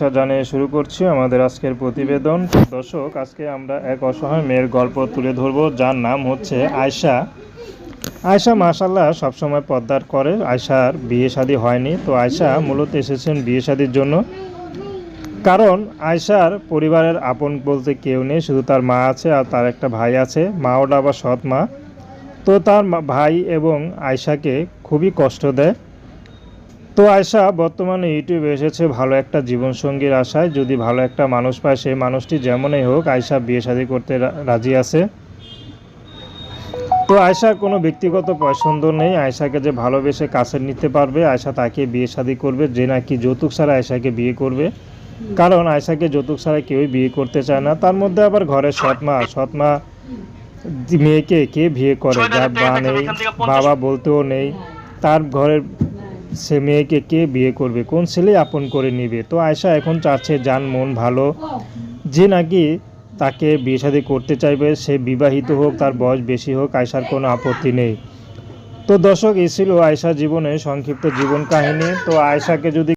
শুভেচ্ছা জানিয়ে শুরু করছি আমাদের আজকের প্রতিবেদন। দর্শক, আজকে আমরা এক অসহায় মেয়ের গল্প তুলে ধরব, যার নাম হচ্ছে আয়শা। আয়শা মাশাল্লাহ সবসময় পদ্মার করে। আয়শার বিয়ে শাদী হয়নি, তো আয়শা মূলত এসেছেন বিয়ে শাদীর জন্য। কারণ আয়শার পরিবারের আপন বলতে কেউ নেই, শুধু তার মা আছে আর তার একটা ভাই আছে। মা ওটা আবার সৎ মা। তো তার ভাই এবং আয়শাকে খুবই কষ্ট দেয়। তো আয়শা বর্তমানে ইউটিউবে এসেছে ভালো একটা জীবনসঙ্গীর আশায়। যদি ভালো একটা মানুষ পায় সেই মানুষটি যেমনই হোক আয়শা বিয়ে শাদী করতে রাজি আছে। তো আয়শার কোনো ব্যক্তিগত পছন্দ নেই। আয়শাকে যে ভালোবেসে কাছে নিতে পারবে আয়শা তাকে বিয়ে শাদী করবে যে নাকি যৌতুক ছাড়া আয়শাকে বিয়ে করবে। কারণ আয়শাকে যৌতুক ছাড়া কেউই বিয়ে করতে চায় না। তার মধ্যে আবার ঘরের সৎমা সৎমা মেয়েকে কে বিয়ে করে? যার মা নেই বাবা বলতেও নেই। তার ঘরের সে মেয়েকে কে বিয়ে করবে? কোন ছেলে আপন করে নিবে? তো আয়সা এখন চাচ্ছে যান মন ভালো। যে নাকি তাকে বিয়ে শাদী করতে চাইবে, সে বিবাহিত হোক, তার বয়স বেশি হোক আয়সার কোনো আপত্তি নেই। তো দর্শক, এই ছিল আয়শা জীবনে সংক্ষিপ্ত জীবন কাহিনী। তো আয়সাকে যদি